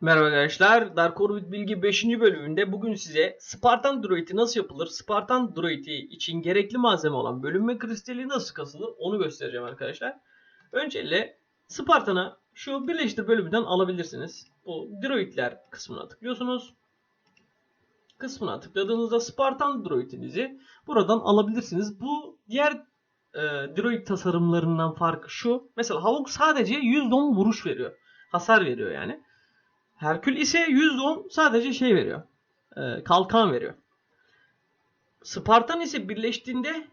Merhaba arkadaşlar. Dark Orbit Bilgi 5. bölümünde bugün size Spartan Droid'i nasıl yapılır, Spartan Droid'i için gerekli malzeme olan bölünme kristali nasıl kasılır onu göstereceğim arkadaşlar. Öncelikle Spartan'a şu birleştir bölümünden alabilirsiniz. Bu Droid'ler kısmına tıklıyorsunuz. Kısmına tıkladığınızda Spartan Droid'inizi buradan alabilirsiniz. Bu diğer e, Droid tasarımlarından farkı şu. Mesela Havok sadece %10 vuruş veriyor. Hasar veriyor yani. Herkül ise %10 sadece şey veriyor. E, kalkan veriyor. Spartan ise birleştiğinde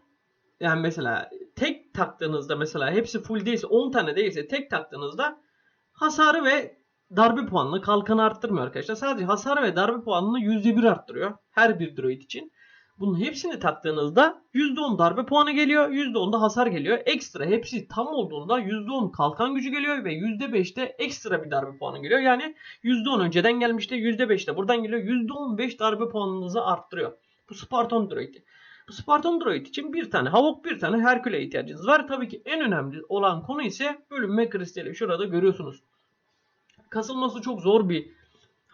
yani mesela tek taktığınızda mesela hepsi full değilse 10 tane değilse tek taktığınızda hasarı ve darbe puanını kalkanı arttırmıyor arkadaşlar. Sadece hasar ve darbe puanını %1 arttırıyor. Her bir droid için. Bunun hepsini taktığınızda %10 darbe puanı geliyor. %10 da hasar geliyor. Ekstra hepsi tam olduğunda %10 kalkan gücü geliyor ve %5 de ekstra bir darbe puanı geliyor. Yani %10 önceden gelmişti. %5 de buradan geliyor. %15 darbe puanınızı arttırıyor. Bu Spartan Droid. Bu Spartan Droid için bir tane Havok bir tane Herkül'e ihtiyacınız var. Tabii ki en önemli olan konu ise bölünme kristali. Şurada görüyorsunuz. Kasılması çok zor bir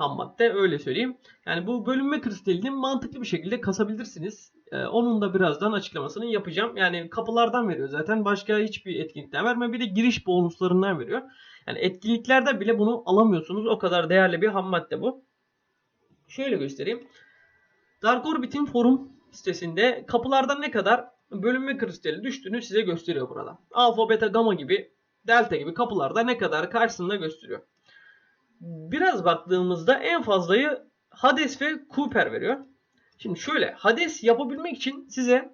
ham madde öyle söyleyeyim. Yani bu bölünme kristalini mantıklı bir şekilde kasabilirsiniz. Ee, onun da birazdan açıklamasını yapacağım. Yani kapılardan veriyor zaten. Başka hiçbir etkinlikten vermiyor. Bir de giriş bonuslarından veriyor. Yani etkinliklerde bile bunu alamıyorsunuz. O kadar değerli bir ham madde bu. Şöyle göstereyim. Dark Orbit'in forum sitesinde kapılardan ne kadar bölünme kristali düştüğünü size gösteriyor burada. Alfa, beta, gamma gibi, delta gibi kapılarda ne kadar karşısında gösteriyor biraz baktığımızda en fazlayı Hades ve Cooper veriyor. Şimdi şöyle Hades yapabilmek için size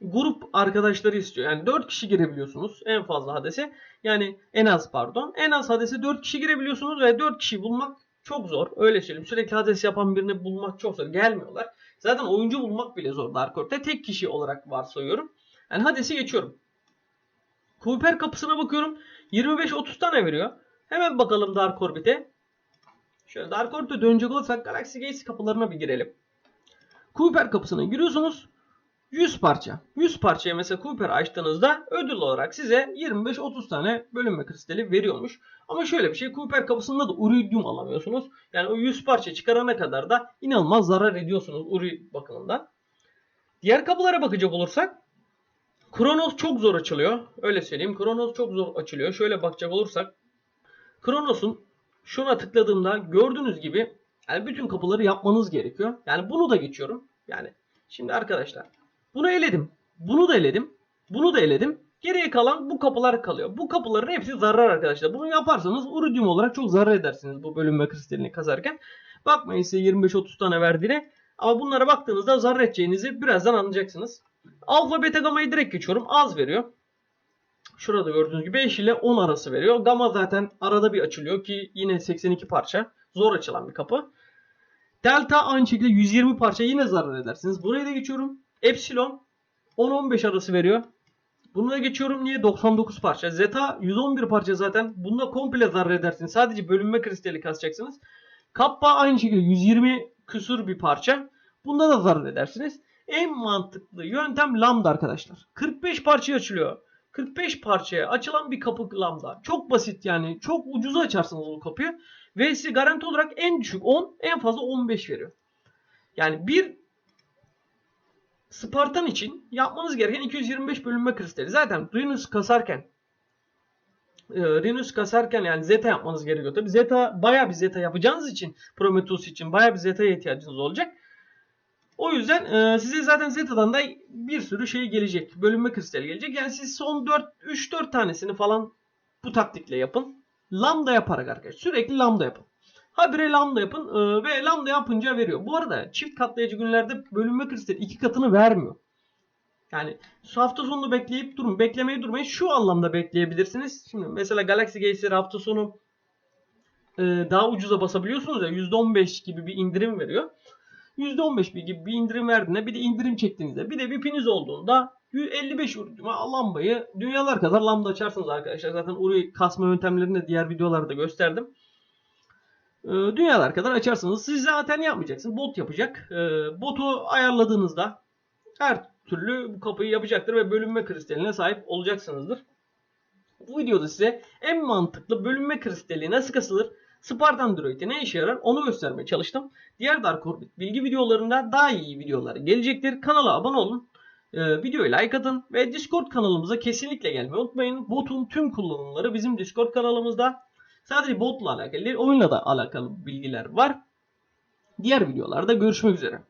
grup arkadaşları istiyor. Yani 4 kişi girebiliyorsunuz en fazla Hades'e. Yani en az pardon. En az Hades'e 4 kişi girebiliyorsunuz ve 4 kişi bulmak çok zor. Öyle söyleyeyim. Sürekli Hades yapan birini bulmak çok zor. Gelmiyorlar. Zaten oyuncu bulmak bile zor Dark Orb'te. Tek kişi olarak varsayıyorum. Yani Hades'i geçiyorum. Cooper kapısına bakıyorum. 25-30 tane veriyor. Hemen bakalım Dark Orbit'e. Şöyle Dark Orbit'e dönecek olursak Galaxy Gates kapılarına bir girelim. Cooper kapısına giriyorsunuz. 100 parça. 100 parçaya mesela Cooper açtığınızda ödül olarak size 25-30 tane bölünme kristali veriyormuş. Ama şöyle bir şey Cooper kapısında da Uridium alamıyorsunuz. Yani o 100 parça çıkarana kadar da inanılmaz zarar ediyorsunuz Uri bakımından. Diğer kapılara bakacak olursak Kronos çok zor açılıyor. Öyle söyleyeyim. Kronos çok zor açılıyor. Şöyle bakacak olursak Kronos'un şuna tıkladığımda gördüğünüz gibi yani bütün kapıları yapmanız gerekiyor. Yani bunu da geçiyorum. Yani şimdi arkadaşlar bunu eledim. Bunu da eledim. Bunu da eledim. Geriye kalan bu kapılar kalıyor. Bu kapıların hepsi zarar arkadaşlar. Bunu yaparsanız uridium olarak çok zarar edersiniz bu bölünme kristalini kazarken. Bakmayın size 25-30 tane verdiğine. Ama bunlara baktığınızda zarar edeceğinizi birazdan anlayacaksınız. Alfa beta gama'yı direkt geçiyorum. Az veriyor. Şurada gördüğünüz gibi 5 ile 10 arası veriyor. Gamma zaten arada bir açılıyor ki yine 82 parça. Zor açılan bir kapı. Delta aynı şekilde 120 parça yine zarar edersiniz. Buraya da geçiyorum. Epsilon 10-15 arası veriyor. Bunu da geçiyorum. Niye? 99 parça. Zeta 111 parça zaten. Bunda komple zarar edersiniz. Sadece bölünme kristali kasacaksınız. Kappa aynı şekilde 120 küsur bir parça. Bunda da zarar edersiniz. En mantıklı yöntem lambda arkadaşlar. 45 parça açılıyor. 45 parçaya açılan bir kapı lambda. Çok basit yani. Çok ucuza açarsınız bu kapıyı. Ve size garanti olarak en düşük 10, en fazla 15 veriyor. Yani bir Spartan için yapmanız gereken 225 bölünme kristali. Zaten Renus kasarken e, Renus kasarken yani Zeta yapmanız gerekiyor. Tabi Zeta bayağı bir Zeta yapacağınız için Prometheus için bayağı bir Zeta'ya ihtiyacınız olacak. O yüzden e, size zaten Zeta'dan da bir sürü şey gelecek. Bölünme kristali gelecek. Yani siz son 4 3-4 tanesini falan bu taktikle yapın. Lambda yaparak arkadaşlar. Sürekli lambda yapın. Habire lambda yapın e, ve lambda yapınca veriyor. Bu arada çift katlayıcı günlerde bölünme kristali iki katını vermiyor. Yani hafta sonunu bekleyip durun. Beklemeyi durmayın. Şu anlamda bekleyebilirsiniz. Şimdi mesela Galaxy Gaze'leri hafta sonu e, daha ucuza basabiliyorsunuz ya %15 gibi bir indirim veriyor. %15 bir gibi bir indirim verdiğinde bir de indirim çektiğinizde bir de VIP'iniz olduğunda 155 Uri'ma lambayı dünyalar kadar lamba açarsınız arkadaşlar. Zaten Uri kasma yöntemlerini de diğer videolarda gösterdim. Ee, dünyalar kadar açarsınız. Siz zaten yapmayacaksınız. Bot yapacak. Ee, botu ayarladığınızda her türlü bu kapıyı yapacaktır ve bölünme kristaline sahip olacaksınızdır. Bu videoda size en mantıklı bölünme kristali nasıl kasılır, Spartan Droid'e ne işe yarar onu göstermeye çalıştım. Diğer Dark Orbit bilgi videolarında daha iyi videolar gelecektir. Kanala abone olun. Ee, videoyu like atın ve Discord kanalımıza kesinlikle gelmeyi unutmayın. Botun tüm kullanımları bizim Discord kanalımızda. Sadece botla alakalı değil, oyunla da alakalı bilgiler var. Diğer videolarda görüşmek üzere.